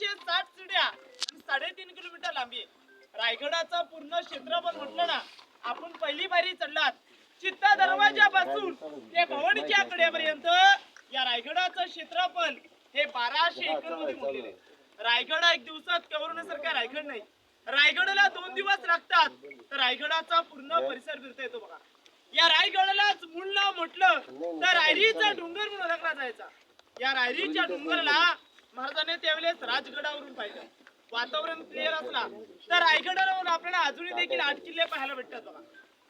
तीनशे साठ चिड्या आणि साडेतीन किलोमीटर लांबी आहे. रायगडाचं पूर्ण क्षेत्रफळ म्हटलं ना आपण पहिली बारी चढलात. चित्ता दरवाजापासून ते भवानीच्या कड्यापर्यंत या रायगडाचं क्षेत्रफळ हे बाराशे एकरमध्ये मोडलेलं आहे. रायगड एक दिवसात कवरण्यासारखा रायगड नाही. रायगडला दोन दिवस लागतात तर रायगडाचा पूर्ण परिसर फिरता येतो बघा. या रायगडालाच मूळ म्हटलं तर रायरीचा डोंगर म्हणून ओळखला जायचा. या रायरीच्या डोंगरला महाराजांनी त्यावेळेस राजगडावरून पाहिलं. वातावरण क्लिअर असला तर रायगडावरून आपल्याला अजूनही देखील आठ किल्ले पाहायला भेटतात बघा.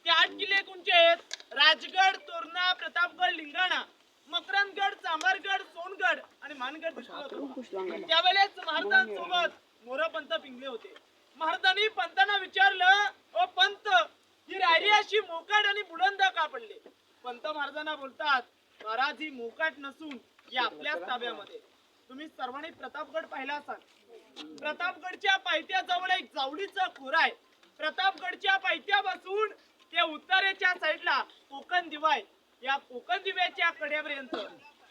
ते आठ किल्ले कोणते आहेत? राजगड तोरणा प्रतापगड लिंगाणा मकरंदगड चांभारगड सोनगड आणि मानगड त्यावेळेस महाराजांसोबत मोरपंत पिंगले होते. महाराजांनी पंतांना विचारलं ओ पंत ही रायरी अशी मोकाट आणि बुलंद का पडले? पंत महाराजांना बोलतात महाराज ही मोकाट नसून ही आपल्याच ताब्यामध्ये. तुम्ही सर्वांनी प्रतापगड पाहिला असाल. प्रतापगडच्या पायथ्याजवळ एक जावळीचा खोर आहे. प्रतापगडच्या पायथ्यापासून ते उत्तरेच्या साईडला कोकण दिवाय या कोकण दिव्याच्या कड्यापर्यंत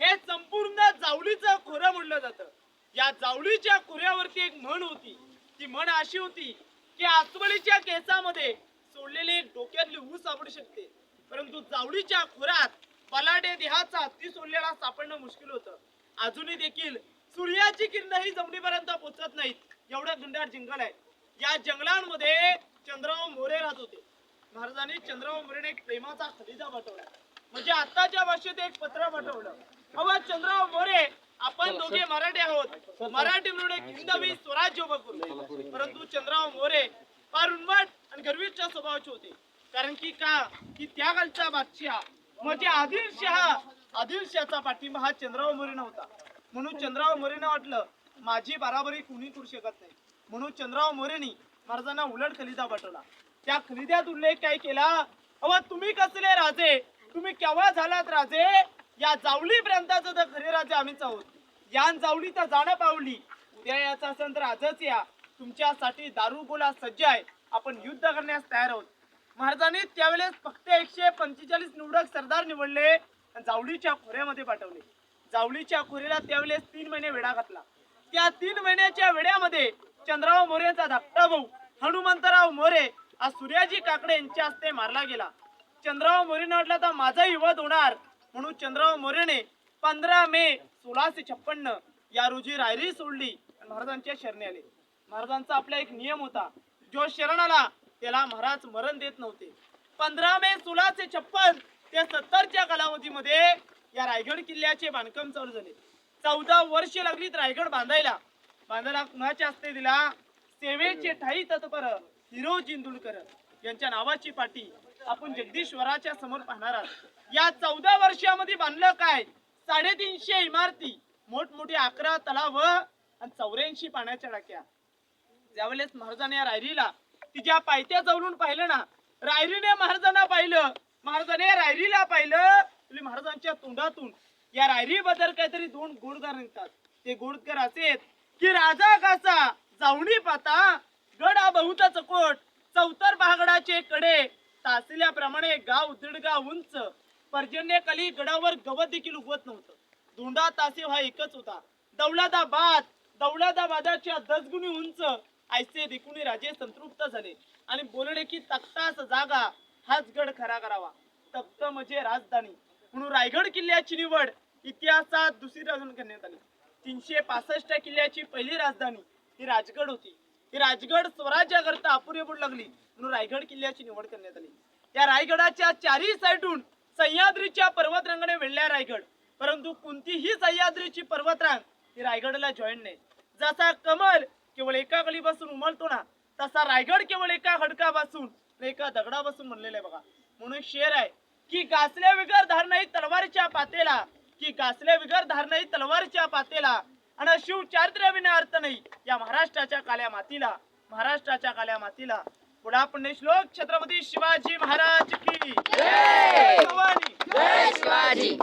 हे संपूर्ण जावळीचं खोरं म्हणलं जातं. या जावळीच्या खोऱ्यावरती एक म्हण होती. ती म्हण अशी होती की आसवलीच्या केसामध्ये सोडलेली एक डोक्यातली ऊस सापडू शकते. परंतु जावळीच्या खोऱ्यात बलाडे देहाचा हत्ती सोडलेला सापडणं मुश्किल होतं. अजूनही देखील सूर्याची किरण ही जमिनीपर्यंत पोहोचत नाहीत. एवढं घनदाट जंगल आहे. या जंगलांमध्ये चंद्रराव मोरे राहत होते. महाराजांनी चंद्रराव मोरेने एक प्रेमाचा खलिदा पाठवला म्हणजे आताच्या भाषेत एक पत्र पाठवलं अहो चंद्रराव मोरे आपण दोघे मराठी आहोत. मराठी म्हणून एक हिंदवी स्वराज्य उभं करू. परंतु चंद्रराव मोरे फार उन्मट आणि गर्विष्ठ स्वभावाचे होते. कारण की का? की त्या कालचा बादशाह म्हणजे आदिलशहा आदिलशहाचा पाठिंबा हा चंद्राव मोरेना होता म्हणून चंद्राव मोरेना वाटलं माझी बराबरी कुणी करू शकत नाही. म्हणून चंद्राव मोरेनी महाराजांना उलट खलिदा पाठवला. त्या खलिद्यात उल्लेख काय केला? अव तुम्ही कसले राजे? तुम्ही केव्हा झालात राजे? या जावली प्रांताचं तर खरे राजे आम्हीच आहोत. या जावली तर जाणं पावली. उद्या याचा असेल तर आजच या. तुमच्यासाठी दारुगोला सज्ज आहे. आपण युद्ध करण्यास तयार आहोत. महाराजांनी त्यावेळेस फक्त एकशे पंचेचाळीस निवडक सरदार निवडले. जावळीच्या खोऱ्यामध्ये पाठवले. जावळीच्या खोऱ्याला त्यावेळेस तीन महिने वेढा घातला. त्या तीन महिन्याच्या वेड्यामध्ये चंद्राव मोरेचा धाकटा भाऊ हनुमंतराव मोरे हा सूर्याजी काकडे यांच्या हस्ते मारला गेला. चंद्राव मोरेने म्हटलं तर माझा वध होणार म्हणून चंद्राव मोरेने पंधरा मे सोळाशे छप्पन्न या रोजी रायरी सोडली आणि महाराजांच्या शरणे आले. महाराजांचा आपला एक नियम होता. जो शरण आला त्याला महाराज मरण देत नव्हते. पंधरा मे सोळाशे छप्पन ते सत्तरच्या कालावधीमध्ये या रायगड किल्ल्याचे बांधकाम चालू झाले. चौदा वर्ष लागलीत रायगड बांधायला. बांधायला कुणाच्या हस्ते दिला? सेवेचे ठाई तत्पर हिरो जिंदुलकर. यांच्या नावाची पाटी आपण जगदीश्वराच्या समोर पाहणार आहोत. या चौदा वर्षामध्ये बांधलं काय? साडेतीनशे इमारती मोठमोठे अकरा तलाव आणि चौऱ्याऐंशी पाण्याच्या टाक्या. ज्यावेळेस महाराजांनी या रायरीला तिच्या पायथ्या जवळून पाहिलं ना रायरीने महाराजांना महाराजाने या रायरीला पाहिलं. महाराजांच्या तोंडातून या रायरी बद्दल काहीतरी दोन गोडगार निघतात. ते गोडकर असे की राजा कसा जावणी पाता गड बहुता चकोट चौतर पहागडाचे कडे तासल्याप्रमाणे गाव दीडगाव उंच पर्जन्यकाली गडावर गवत देखील उगवत नव्हतं. धोंडा तासीव हा एकच होता. दौलताबाद दौलताबादाच्या दसगुणी उंच ऐसे देखुनी राजे संतृप्त झाले. आणि बोलणे की तख्तास जागा हाच गड खरा करावा. तख्त म्हणजे राजधानी. म्हणून रायगड किल्ल्याची निवड इतिहासात दुसरी राजधानी करण्यात आली. तीनशे पासष्ट किल्ल्याची पहिली राजधानी ही राजगड होती. ही राजगड स्वराज्याकरता अपुरी पडू लागली. म्हणून रायगड किल्ल्याची निवड करण्यात आली. या रायगडाच्या चारही साईडून सह्याद्रीच्या पर्वतरांगाने वेढल्या रायगड. परंतु कोणतीही सह्याद्रीची पर्वतरांग ही रायगडला जॉईन नाही. जसा कमल केवळ एका गलीपासून उमलतो ना तसा रायगड केवळ एका खडकापासून एका दगडापासून बनलेला आहे बघा. म्हणून शेर आहे. की गासल्या विगर धार नाही तलवारीच्या पातेला. की गासल्या विगर धार नाही तलवारीच्या पातेला. आणि शिव चारित्र्य विना अर्थ नाही या महाराष्ट्राच्या काल्या मातीला. महाराष्ट्राच्या काल्या मातीला. पुढा पुण्य श्लोक छत्रपती शिवाजी महाराज की. शिवाजी.